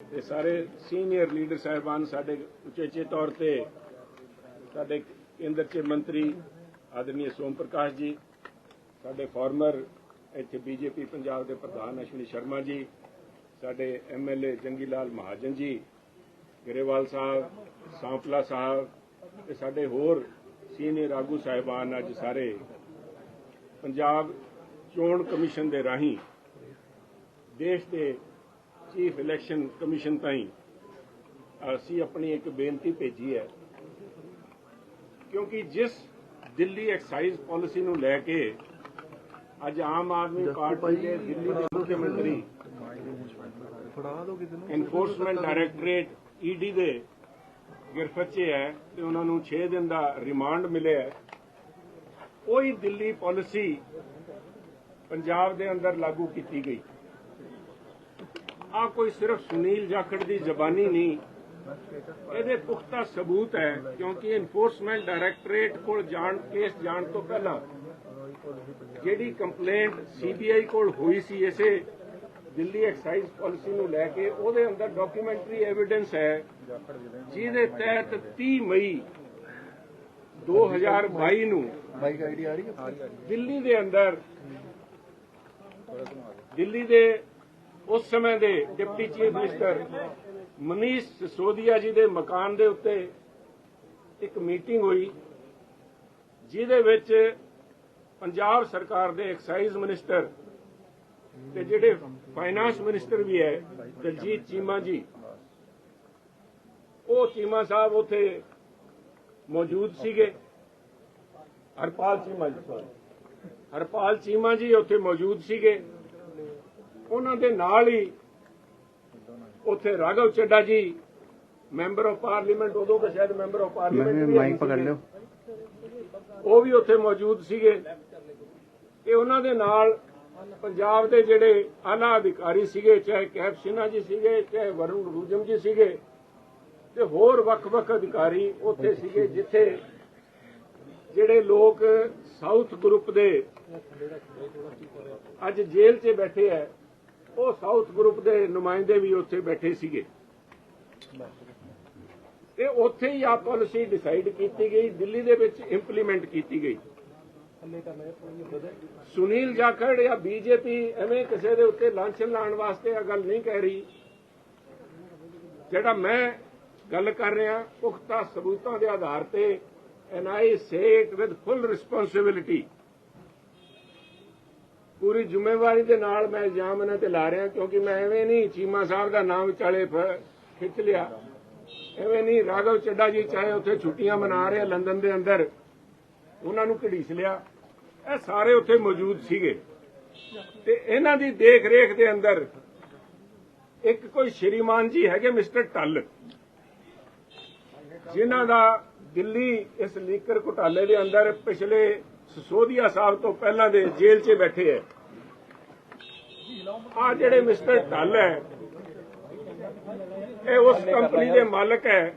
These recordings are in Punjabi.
ਤੇ ਸਾਰੇ ਸੀਨੀਅਰ ਲੀਡਰ ਸਾਹਿਬਾਨ ਸਾਡੇ ਉਚੇਚੇ ਤੌਰ ਤੇ ਸਾਡੇ ਕੇਂਦਰ ਚ ਮੰਤਰੀ ਆਦਰਨੀय ਸੋਮ ਪ੍ਰਕਾਸ਼ ਜੀ, ਸਾਡੇ ਫਾਰਮਰ ਇੱਥੇ ਬੀਜੇਪੀ ਪੰਜਾਬ ਦੇ ਪ੍ਰਧਾਨ ਅਸ਼ਵਨੀ ਸ਼ਰਮਾ ਜੀ, ਸਾਡੇ ਐਮਐਲਏ ਜੰਗੀ ਲਾਲ ਮਹਾਜਨ ਜੀ, ਗਰੇਵਾਲ ਸਾਹਿਬ, ਸਾਂਪਲਾ ਸਾਹਿਬ ਤੇ ਸਾਡੇ ਹੋਰ ਸੀਨੀਅਰ ਆਗੂ ਸਾਹਿਬਾਨ ਅੱਜ ਸਾਰੇ ਪੰਜਾਬ ਚੋਣ ਕਮਿਸ਼ਨ ਦੇ ਰਾਹੀਂ ਦੇਸ਼ ਦੇ ਚੀਫ ਇਲੈਕਸ਼ਨ ਕਮਿਸ਼ਨ ਤਾਈਂ ਅਸੀਂ ਆਪਣੀ ਇੱਕ ਬੇਨਤੀ ਭੇਜੀ ਹੈ। ਕਿਉਂਕਿ ਜਿਸ ਦਿੱਲੀ ਐਕਸਾਈਜ਼ ਪਾਲਿਸੀ ਨੂੰ ਲੈ ਕੇ ਅੱਜ ਆਮ ਆਦਮੀ ਪਾਰਟੀ ਦੇ ਦਿੱਲੀ ਦੇ ਮੁੱਖ ਮੰਤਰੀ ਫੜਾ ਦੋ ਕਿਤੇ ਨੂੰ। ਐਨਫੋਰਸਮੈਂਟ ਡਾਇਰੈਕਟੋਰੇਟ ਈਡੀ ਦੇ ਗ੍ਰਿਫਤ ਹੈ ਤੇ ਉਹਨਾਂ ਨੂੰ 6 ਦਿਨ ਦਾ ਰਿਮਾਂਡ ਮਿਲਿਆ ਹੈ। ਉਹੀ ਦਿੱਲੀ ਪਾਲਿਸੀ ਪੰਜਾਬ ਦੇ ਅੰਦਰ ਲਾਗੂ ਕੀਤੀ ਗਈ। ਆ ਕੋਈ ਸਿਰਫ ਸੁਨੀਲ ਜਾਖੜ ਦੀ ਜ਼ਬਾਨੀ ਨਹੀਂ। ਇਹਦੇ ਪੁਖਤਾ ਸਬੂਤ ਹੈ, ਕਿਉਂਕਿ ਇਨਫੋਰਸਮੈਂਟ ਡਾਇਰੈਕਟੋਰੇਟ ਕੋਲ ਜਾਣ ਕੇਸ ਜਾਣ ਤੋਂ ਪਹਿਲਾਂ ਜਿਹੜੀ ਕੰਪਲੇਂਟ ਸੀਬੀਆਈ ਕੋਲ ਹੋਈ ਸੀ ਇਸੇ ਦਿੱਲੀ ਐਕਸਾਈਜ਼ ਪਾਲਿਸੀ ਨੂੰ ਲੈ ਕੇ, ਉਹਦੇ ਅੰਦਰ ਡਾਕੂਮੈਂਟਰੀ ਐਵੀਡੈਂਸ ਹੈ। ਜਿਹਦੇ ਤਹਿਤ 30 ਮਈ 2022 ਨੂੰ ਬਾਈਕ ਆਈਡੀ ਦਿੱਲੀ ਦੇ ਅੰਦਰ, ਦਿੱਲੀ ਦੇ ਉਸ ਸਮੇਂ ਦੇ deputy chief minister Manish Sisodia ji ਦੇ ਮਕਾਨ ਦੇ ਉੱਤੇ ਇੱਕ ਮੀਟਿੰਗ ਹੋਈ, ਜਿਹਦੇ ਵਿੱਚ ਪੰਜਾਬ ਸਰਕਾਰ ਦੇ ਐਕਸਾਈਜ਼ ਮਿਨਿਸਟਰ ਤੇ ਜਿਹੜੇ ਫਾਈਨਾਂਸ ਮਿਨਿਸਟਰ ਵੀ ਹੈ, ਦਲਜੀਤ ਚੀਮਾ ਜੀ, ਉਹ ਚੀਮਾ ਸਾਹਿਬ ਉੱਥੇ ਮੌਜੂਦ ਸੀਗੇ। ਹਰਪਾਲ ਚੀਮਾ ਜੀ ਹਰਪਾਲ ਚੀਮਾ ਜੀ ਉੱਥੇ ਮੌਜੂਦ ਸੀਗੇ। ਉਹਨਾਂ ਦੇ ਨਾਲ ਹੀ ਉੱਥੇ ਰਾਘਵ ਚੱਡਾ ਜੀ ਮੈਂਬਰ ਆਫ ਪਾਰਲੀਮੈਂਟ ਉਦੋਂ ਤਾਂ ਸ਼ਾਇਦ ਮੈਂਬਰ ਆਫ ਪਾਰਲੀਮੈਂਟ ਮਾਈਕ ਪਕੜ ਲਿਓ। ਉਹ ਵੀ ਉੱਥੇ ਮੌਜੂਦ ਸੀਗੇ। ਤੇ ਉਹਨਾਂ ਦੇ ਨਾਲ ਪੰਜਾਬ ਦੇ ਜਿਹੜੇ ਆਲਾ ਅਧਿਕਾਰੀ ਸੀਗੇ ਚਾਹੇ ਕੈਪ ਸਿਨਹਾ ਜੀ ਸੀਗੇ ਚਾਹੇ ਵਰੁਣ ਰੂਜਮ ਜੀ ਸੀਗੇ ਤੇ ਹੋਰ ਵੱਖ-ਵੱਖ ਅਧਿਕਾਰੀ ਉੱਥੇ ਸੀਗੇ ਜਿੱਥੇ ਜਿਹੜੇ ਲੋਕ ਸਾਊਥ ਗਰੁੱਪ ਦੇ ਅੱਜ ਜੇਲ੍ਹ 'ਚ ਬੈਠੇ ਐ ਉਹ ਸਾਊਥ ਗਰੁੱਪ ਦੇ ਨੁਮਾਇੰਦੇ ਵੀ ਉੱਥੇ ਬੈਠੇ ਸੀਗੇ। ਤੇ ਉੱਥੇ ਹੀ ਆ ਪਾਲਿਸੀ ਡਿਸਾਈਡ ਕੀਤੀ ਗਈ, ਦਿੱਲੀ ਦੇ ਵਿੱਚ ਇੰਪਲੀਮੈਂਟ ਕੀਤੀ ਗਈ। ਸੁਨੀਲ ਜਾਖੜ ਜਾਂ ਬੀਜੇਪੀ ਐਵੇਂ ਕਿਸੇ ਦੇ ਉੱਤੇ ਲਾਂਛਨ ਲਾਉਣ ਵਾਸਤੇ ਇਹ ਗੱਲ ਨਹੀਂ ਕਹਿ ਰਹੀ। ਜਿਹੜਾ ਮੈਂ ਗੱਲ ਕਰ ਰਿਹਾ, ਪੁਖਤਾ ਸਬੂਤਾਂ ਦੇ ਆਧਾਰ ਤੇ and set with full responsibility ਪੂਰੀ ਜ਼ਿੰਮੇਵਾਰੀ ਦੇ ਨਾਲ ਮੈਂ ਇਲਜ਼ਾਮ ਇਹਨਾਂ ਤੇ ਲਾ ਰਿਹਾ, ਕਿਉਂਕਿ ਮੈਂ ਐਵੇਂ ਨਹੀਂ ਚੀਮਾ ਸਾਹਿਬ ਦਾ ਨਾਮ ਵਿਚਾਲੇ ਖਿੱਚ ਲਿਆ। ਐਵੇਂ ਨਹੀਂ ਰਾਘਵ ਚੱਡਾ ਜੀ ਚਾਹੇ ਉੱਥੇ ਛੁੱਟੀਆਂ ਮਨਾ ਰਹੇ ਲੰਡਨ ਦੇ ਅੰਦਰ, ਉਹਨਾਂ ਨੂੰ ਘੜੀਸ ਲਿਆ। ਇਹ ਸਾਰੇ ਉੱਥੇ ਮੌਜੂਦ ਸੀਗੇ। ਤੇ ਇਹਨਾਂ ਦੀ ਦੇਖ ਰੇਖ ਦੇ ਅੰਦਰ ਇੱਕ ਕੋਈ ਸ਼੍ਰੀਮਾਨ ਜੀ ਹੈਗੇ ਮਿਸਟਰ ਟੱਲ, ਜਿਨ੍ਹਾਂ ਦਾ ਦਿੱਲੀ ਇਸ ਲੀਕਰ ਘੁਟਾਲੇ ਦੇ ਅੰਦਰ ਪਿਛਲੇ ਸਸੋਦੀਆ ਸਾਹਿਬ ਤੋਂ ਪਹਿਲਾਂ ਦੇ ਜੇਲ੍ਹ 'ਚ ਬੈਠੇ ਹੈ ਆ ਜਿਹੜੇ ਮਿਸਟਰ ਟੱਲ ਹੈ ਇਹ ਉਸ ਕੰਪਨੀ ਦੇ ਮਾਲਕ ਹੈ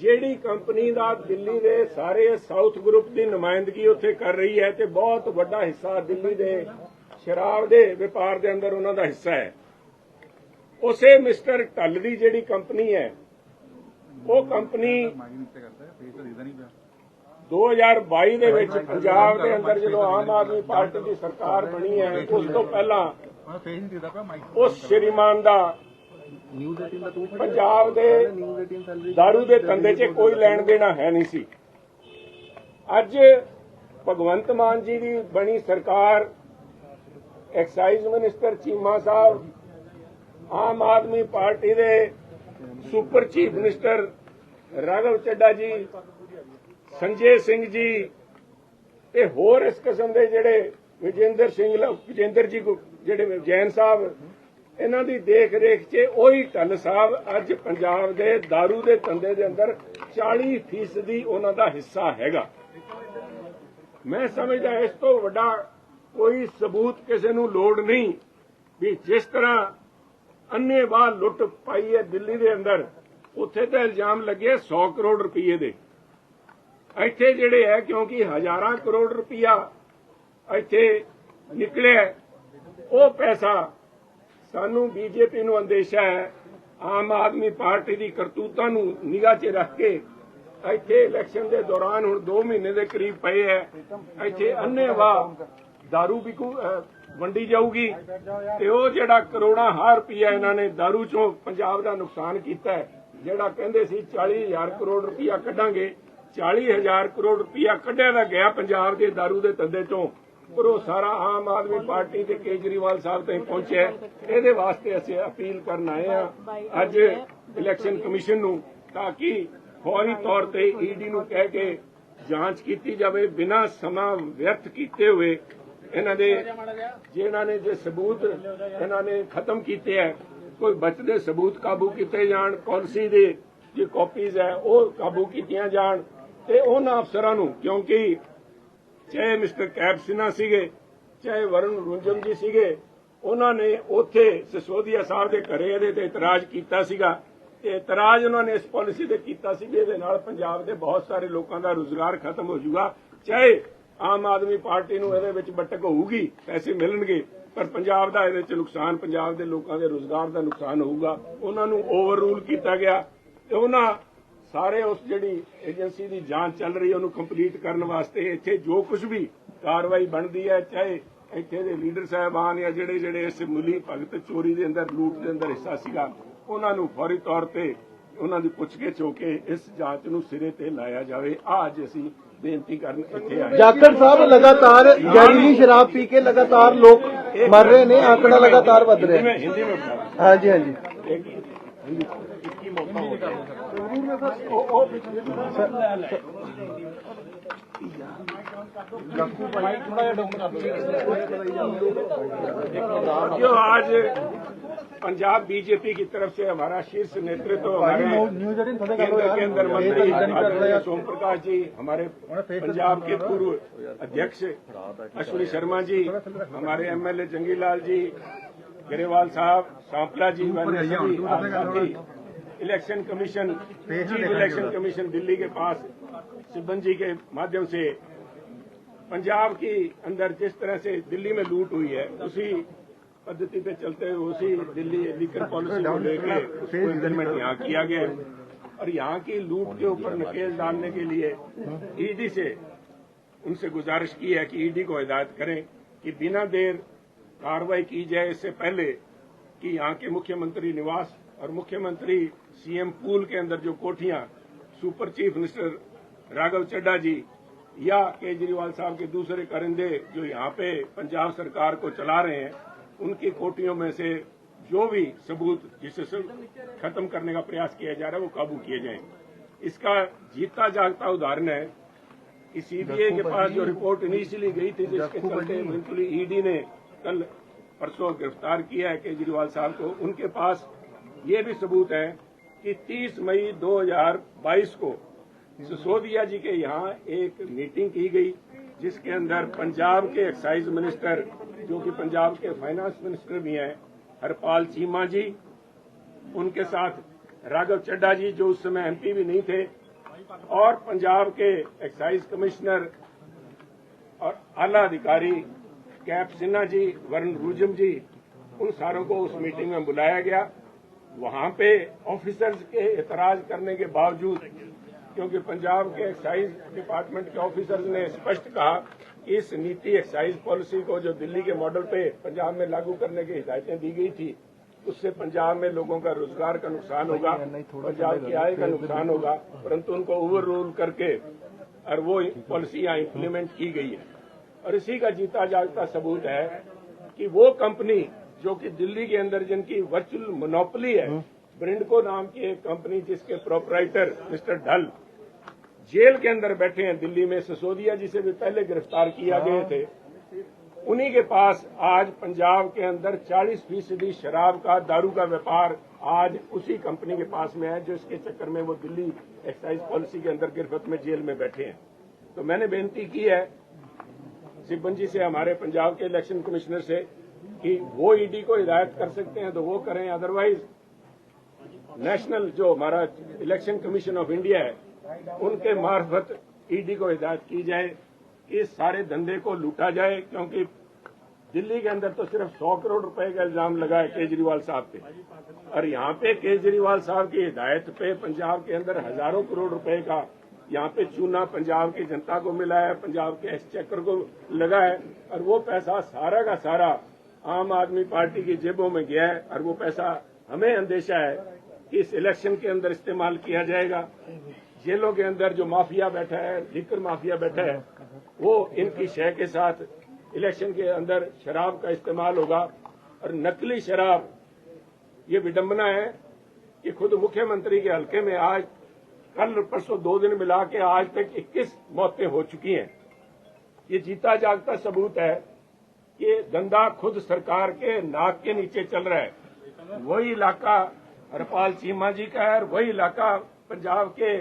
ਜਿਹੜੀ ਕੰਪਨੀ ਦਾ ਦਿੱਲੀ ਦੇ ਸਾਰੇ ਸਾਊਥ ਗਰੁੱਪ ਦੀ ਨੁਮਾਇੰਦਗੀ ਉੱਥੇ ਕਰ ਰਹੀ ਹੈ ਤੇ ਬਹੁਤ ਵੱਡਾ ਹਿੱਸਾ ਦਿੱਲੀ ਦੇ ਸ਼ਰਾਬ ਦੇ ਵਪਾਰ ਦੇ ਅੰਦਰ ਉਹਨਾਂ ਦਾ ਹਿੱਸਾ ਹੈ ਉਸੇ ਮਿਸਟਰ ਢੱਲ ਦੀ ਜਿਹੜੀ ਕੰਪਨੀ ਹੈ ਉਹ ਕੰਪਨੀ 2022 ਦੇ ਵਿੱਚ ਪੰਜਾਬ ਦੇ ਅੰਦਰ ਜਦੋਂ ਆਮ ਆਦਮੀ ਪਾਰਟੀ ਦੀ ਸਰਕਾਰ ਬਣੀ ਹੈ ਉਸ ਤੋਂ ਪਹਿਲਾਂ ਉਸ ਸ਼੍ਰੀਮਾਨ ਦਾ ਨਿਊਜ਼ 18 ਦਾ ਤੂੰ ਪੰਜਾਬ ਦੇ ਨਿਊਜ਼ 18 ਸੈਲਰੀ ਦਾਰੂ ਦੇ ਧੰਦੇ 'ਚ ਕੋਈ ਲੈਣ ਦੇਣਾ ਹੈ ਨਹੀਂ ਸੀ। ਅੱਜ ਭਗਵੰਤ ਮਾਨ ਜੀ ਦੀ ਬਣੀ ਸਰਕਾਰ excise minister Cheema Sahib Aam Aadmi party ਦੇ super chief minister Raghav Chadha ji Sanjay Singh ਜੀ ਤੇ ਹੋਰ ਇਸ ਕਿਸਮ ਦੇ ਜਿਹੜੇ ਵਿਜੇਂਦਰ ਸਿੰਘ ਲ- ਵਿਜੇਂਦਰ ਜੀ ਜਿਹੜੇ ਜੈਨ ਸਾਹਿਬ, ਇਹਨਾਂ ਦੀ ਦੇਖ ਰੇਖ 'ਚ ਉਹੀ ਢੱਲ ਸਾਹਿਬ, ਅੱਜ ਪੰਜਾਬ ਦੇ दारू ਦੇ ਧੰਦੇ ਦੇ ਅੰਦਰ 40 ਫੀਸਦੀ ਉਹਨਾਂ ਦਾ ਹਿੱਸਾ ਹੈਗਾ। ਮੈਂ ਸਮਝਦਾ ਇਸ ਤੋਂ ਵੱਡਾ ਕੋਈ ਸਬੂਤ ਕਿਸੇ ਨੂੰ ਲੋੜ ਨਹੀਂ ਵੀ ਜਿਸ ਤਰ੍ਹਾਂ ਅੰਨੇਵਾਹ ਲੁੱਟ ਪਾਈ ਹੈ ਦਿੱਲੀ ਦੇ ਅੰਦਰ, ਉੱਥੇ ਤਾਂ ਇਲਜ਼ਾਮ ਲੱਗੇ 100 ਕਰੋੜ ਰੁਪਏ ਦੇ। ਇੱਥੇ ਜਿਹੜੇ ਹੈ, ਕਿਉਂਕਿ ਹਜ਼ਾਰਾਂ ਕਰੋੜ ਰੁਪਇਆ ਇੱਥੇ ਨਿਕਲਿਆ ਉਹ ਪੈਸਾ ਸਾਨੂੰ ਬੀਜੇਪੀ ਨੂੰ ਅੰਦੇਸ਼ਾ ਹੈ, ਆਮ ਆਦਮੀ ਪਾਰਟੀ ਦੀ ਕਰਤੂਤਾਂ ਨੂੰ ਨਿਗਾਹ 'ਚ ਰੱਖ ਕੇ ਇੱਥੇ ਇਲੈਕਸ਼ਨ ਦੇ ਦੌਰਾਨ ਹੁਣ 2 ਮਹੀਨੇ ਦੇ ਕਰੀਬ ਪਏ ਹੈ, ਇੱਥੇ ਅੰਨੇਵਾਹ ਦਾਰੂ ਵੀ ਵੰਡੀ ਜਾਊਗੀ ਤੇ ਉਹ ਜਿਹੜਾ ਕਰੋੜਾਂ ਹਾਰ ਰੁਪਇਆ ਇਹਨਾਂ ਨੇ ਦਾਰੂ ਚੋਂ ਪੰਜਾਬ ਦਾ ਨੁਕਸਾਨ ਕੀਤਾ ਹੈ, ਜਿਹੜਾ ਕਹਿੰਦੇ ਸੀ 40000 ਕਰੋੜ ਰੁਪਇਆ ਕੱਢਾਂਗੇ 40000 ਕਰੋੜ ਰੁਪਇਆ ਕੱਢਿਆ ਦਾ ਗਿਆ ਪੰਜਾਬ ਦੇ ਦਾਰੂ ਦੇ ਧੰਦੇ ਤੋਂ। ਉਹ ਸਾਰਾ ਆਮ ਆਦਮੀ ਪਾਰਟੀ ਤੇ ਕੇਜਰੀਵਾਲ ਸਾਹਿਬ ਤਾਈਂ ਪਹੁੰਚਿਆ। ਇਹਦੇ ਵਾਸਤੇ ਅਸੀਂ ਅਪੀਲ ਕਰਨ ਆਏ ਆ ਅੱਜ ਇਲੈਕਸ਼ਨ ਕਮਿਸ਼ਨ ਨੂੰ ਤਾਂ ਕਿ ਫੌਰੀ ਤੌਰ ਤੇ ਈਡੀ ਨੂੰ ਕਹਿ ਕੇ ਜਾਂਚ ਕੀਤੀ ਜਾਵੇ, ਬਿਨਾਂ ਸਮਾਂ ਵਿਅਰਥ ਕੀਤੇ ਹੋਏ ਇਹਨਾਂ ਦੇ ਜਿਨ੍ਹਾਂ ਨੇ ਜੇ ਸਬੂਤ ਇਹਨਾਂ ਨੇ ਖਤਮ ਕੀਤੇ ਹੈ, ਕੋਈ ਬਚਦੇ ਸਬੂਤ ਕਾਬੂ ਕੀਤੇ ਜਾਣ ਪਾਲਿਸੀ ਦੇ, ਜੇ ਕਾਪੀਜ਼ ਹੈ, ਉਹ ਕਾਬੂ ਕੀਤੀਆਂ ਜਾਣ। ਤੇ ਉਹਨਾਂ ਅਫਸਰਾਂ ਨੂੰ, ਕਿਉਂਕਿ ਚਾਹੇ ਮਿਸਟਰ ਕੈਬ ਸਿਨਹਾ ਸੀਗੇ, ਚਾਹੇ ਵਰੁਣ ਰੁੰਜਮ ਜੀ ਸੀਗੇ, ਉਹਨਾਂ ਨੇ ਉੱਥੇ ਸਿਸੋਦੀਆ ਸਾਹਿਬ ਦੇ ਘਰੇ ਇਹਦੇ ਤੇ ਇਤਰਾਜ਼ ਕੀਤਾ ਸੀਗਾ। ਤੇ ਇਤਰਾਜ਼ ਉਹਨਾਂ ਨੇ ਇਸ ਪਾਲਿਸੀ ਤੇ ਕੀਤਾ ਸੀ ਵੀ ਇਹਦੇ ਨਾਲ ਪੰਜਾਬ ਦੇ ਬਹੁਤ ਸਾਰੇ ਲੋਕਾਂ ਦਾ ਰੁਜ਼ਗਾਰ ਖਤਮ ਹੋ ਜਾਊਗਾ। ਚਾਹੇ ਆਮ ਆਦਮੀ ਪਾਰਟੀ ਨੂੰ ਇਹਦੇ ਵਿੱਚ ਬਟਕ ਹੋਊਗੀ, ਪੈਸੇ ਮਿਲਣਗੇ, ਪਰ ਪੰਜਾਬ ਦਾ ਇਹਦੇ ਵਿੱਚ ਨੁਕਸਾਨ, ਪੰਜਾਬ ਦੇ ਲੋਕਾਂ ਦੇ ਰੁਜ਼ਗਾਰ ਦਾ ਨੁਕਸਾਨ ਹੋਊਗਾ। ਉਹਨਾਂ ਨੂੰ ਓਵਰਰੂਲ ਕੀਤਾ ਗਿਆ। ਤੇ ਉਹਨਾਂ ਸਾਰੇ ਉਸ ਜਿਹੜੀ ਏਜੰਸੀ ਦੀ ਜਾਂਚ ਚੱਲ ਰਹੀ ਉਹਨੂੰ ਕੰਪਲੀਟ ਕਰਨ ਵਾਸਤੇ ਇੱਥੇ ਜੋ ਕੁਝ ਵੀ ਕਾਰਵਾਈ ਬਣਦੀ ਹੈ ਚਾਹੇ ਇੱਥੇ ਦੇ ਲੀਡਰ ਸਾਹਿਬਾਨ ਜਾਂ ਜਿਹੜੇ ਜਿਹੜੇ ਇਸ ਮੁਲੀ ਭਗਤ ਚੋਰੀ ਦੇ ਅੰਦਰ ਲੂਟ ਦੇ ਅੰਦਰ ਹਿੱਸਾ ਸੀਗਾ ਉਹਨਾਂ ਨੂੰ ਫੌਰੀ ਤੌਰ ਤੇ ਉਹਨਾਂ ਦੀ ਪੁੱਛਗਿੱਛ ਹੋ ਕੇ ਇਸ ਜਾਂਚ ਨੂੰ ਸਿਰੇ ਤੇ ਲਾਇਆ ਜਾਵੇ। ਅੱਜ ਅਸੀਂ ਬੇਨਤੀ ਕਰਨ ਇੱਥੇ ਆਏ ਜਾਖੜ ਸਾਹਿਬ ਲਗਾਤਾਰ ਜ਼ਹਿਰੀਲੀ ਸ਼ਰਾਬ ਪੀ ਕੇ ਲਗਾਤਾਰ ਲੋਕ ਮਰ ਰਹੇ ਨੇ ਆંકੜਾ ਲਗਾਤਾਰ ਵਧ ਰਿਹਾ ਹਾਂਜੀ ਹਾਂਜੀ। जो आज पंजाब बीजेपी की तरफ़ से हमारा शीर्ष नेतृत्व हमारे केंद्र के अंदर मंत्री सोम प्रकाश जी हमारे पंजाब के पूर्व अध्यक्ष अश्विनी शर्मा जी हमारे एमएलए जंगीलाल जी गरेवाल साहब सांपला जी मैंने सभी election commission chief election commission Delhi के पास सिब्बन जी के माध्यम से। पंजाब की अंदर जिस तरह से दिल्ली में लूट हुई है उसी पद्धति पे चलते हुए उसी दिल्ली लीकर पॉलिसी को लेकर इम्प्लीमेंट यहाँ किया गया है। और यहाँ की लूट के ऊपर नकेल डालने के लिए ईडी से उनसे गुजारिश की है कि ईडी को हिदायत करें कि बिना देर कार्रवाई की जाए इससे पहले कि यहाँ के मुख्यमंत्री निवास और मुख्यमंत्री सीएम पूल के अंदर जो कोठियाँ super chief minister Raghav Chadha ji या केजरीवाल साहब के दूसरे करिंदे जो यहाँ पे पंजाब सरकार को चला रहे हैं उनकी कोठियों में से जो भी सबूत जिसे खत्म करने का प्रयास किया जा रहा है वो काबू किए जाएँ। इसका जीता जागता उदाहरण है। कि सीबीआई के पास जो रिपोर्ट इनिशियली गई थी जिसके चलते इवेंचुअली ईडी ने कल परसों गिरफ़्तार किया है केजरीवाल साहब को। उनके पास ये भी सबूत है कि 30 मई 2022 को सिसोदिया जी के यहाँ एक मीटिंग की गई, जिसके अंदर पंजाब के एक्साइज मिनिस्टर, जो कि पंजाब के फाइनेंस मिनिस्टर भी हैं, हरपाल चीमा जी, उनके साथ राघव चड्डा जी, जो उस समय एमपी भी नहीं थे, और पंजाब के एक्साइज कमिश्नर और आला अधिकारी कैप सिन्हा जी, वरुण रूजम जी, उन सारों को उस मीटिंग में बुलाया गया। वहाँ पे ऑफिसर्स के एतराज़ करने के बावजूद क्योंकि पंजाब के एक्साइज डिपार्टमेंट के ऑफिसर्स ने स्पष्ट कहा कि इस नीति एक्साइज पॉलिसी को जो दिल्ली के मॉडल पे पंजाब में लागू करने की हिदायतें दी गई थी उससे पंजाब में लोगों का रोज़गार का नुकसान होगा पंजाब की आय का नुकसान होगा परंतु उनको ओवर रूल करके और वो पॉलिसी यहाँ इम्प्लीमेंट की गई है। और इसी का जीता जागता सबूत है कि वो कंपनी जो कि दिल्ली के अंदर जिनकी वर्चुअल मोनोपली है ब्रिंडको नाम की एक कंपनी जिसके प्रोपराइटर मिस्टर ढल जेल के अंदर बैठे हैं दिल्ली में सिसोदिया जी से भी पहले गिरफ़्तार किया गए थे। उन्हीं के पास आज पंजाब के अंदर 40 फ़ीसदी शराब का दारू का व्यापार आज उसी कंपनी के पास में है जो इसके चक्कर में वो दिल्ली एक्साइज पॉलिसी के अंदर गिरफ्त में जेल में बैठे हैं। तो मैंने बेनती की है सिब्बन जी से हमारे पंजाब के इलेक्शन कमिश्नर से कि वो ईडी को हिदायत कर सकते हैं तो वो करें अदरवाइज़ नेशनल जो हमारा इलेक्शन कमीशन ऑफ़ इंडिया है, उनके मार्फत ईडी को हिदायत की जाए इस सारे धंधे को लूटा जाए, क्योंकि दिल्ली के अंदर तो सिर्फ़ सौ करोड़ रुपए का इल्ज़ाम लगा है केजरीवाल साहब पे। और यहाँ पे केजरीवाल साहब की हिदायत पे पंजाब के अंदर हज़ारों करोड़ रुपए का यहाँ पे चूना पंजाब की जनता को मिला है, पंजाब के एक्सचेकर को लगा है, और वो पैसा सारा का सारा आम आदमी पार्टी की जेबों में गया है और वो पैसा हमें अंदेशा है कि इस इलेक्शन के अंदर इस्तेमाल किया जाएगा। जेलों के अंदर जो माफिया बैठा है लिकर माफिया बैठा है, वो इनकी शय के साथ इलेक्शन के अंदर शराब का इस्तेमाल होगा। और नकली शराब, ये विडंबना है कि खुद मुख्यमंत्री के हल्के में आज, कल परसों दो दिन मिला के आज तक 21 मौतें हो चुकी हैं। ये जीता जागता सबूत है। कि धंधा खुद सरकार के नाक के नीचे चल रहा है। वही इलाका हरपाल चीमा जी का है और वही इलाका पंजाब के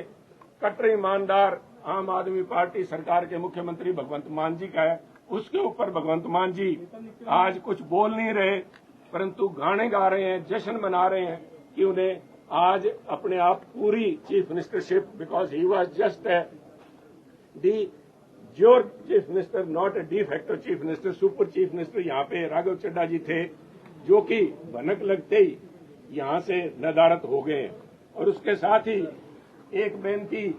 कट्टर ईमानदार आम आदमी पार्टी सरकार के मुख्यमंत्री भगवंत मान जी का है। उसके ऊपर भगवंत मान जी आज कुछ बोल नहीं रहे, परंतु गाने गा रहे हैं, जश्न मना रहे हैं कि उन्हें आज अपने आप पूरी chief ministership because he was just the your chief minister not a D factor chief minister super chief minister यहाँ पे राघव चड्डा जी थे, जो कि भनक लगते ही यहाँ से नदारत हो गए और उसके साथ ही एक बेनती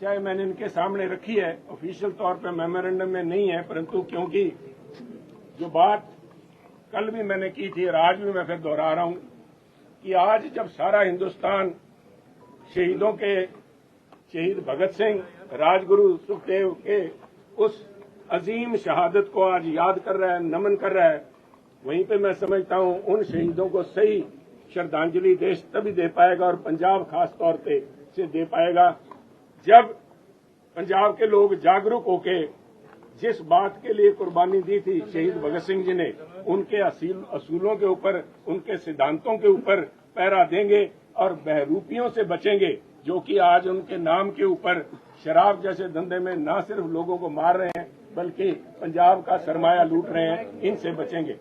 चाहे मैंने इनके सामने रखी है, ऑफिशियल तौर पे मेमोरेंडम में नहीं है, परंतु क्योंकि जो बात कल भी मैंने की थी और आज भी मैं फिर दोहरा रहा हूँ कि आज जब सारा हिंदुस्तान शहीदों के शहीद भगत सिंह, राजगुरु सुखदेव के उस अजीम शहादत को आज याद कर रहा है, नमन कर रहा है। वहीं पे मैं समझता हूँ, उन शहीदों को सही श्रद्धांजलि देश तभी दे पाएगा और पंजाब खास तौर पे से दे पाएगा जब पंजाब के लोग जागरूक होके जिस बात के लिए कुर्बानी दी थी शहीद भगत सिंह जी ने, उनके असील के ऊपर, उनके सिद्धांतों के ऊपर पैरा देंगे और बहरूपियों से बचेंगे। जो कि आज उनके नाम के ऊपर शराब जैसे धंधे में न सिर्फ़ लोगों को मार रहे हैं, बल्कि पंजाब का सरमाया लूट रहे हैं, इनसे बचेंगे।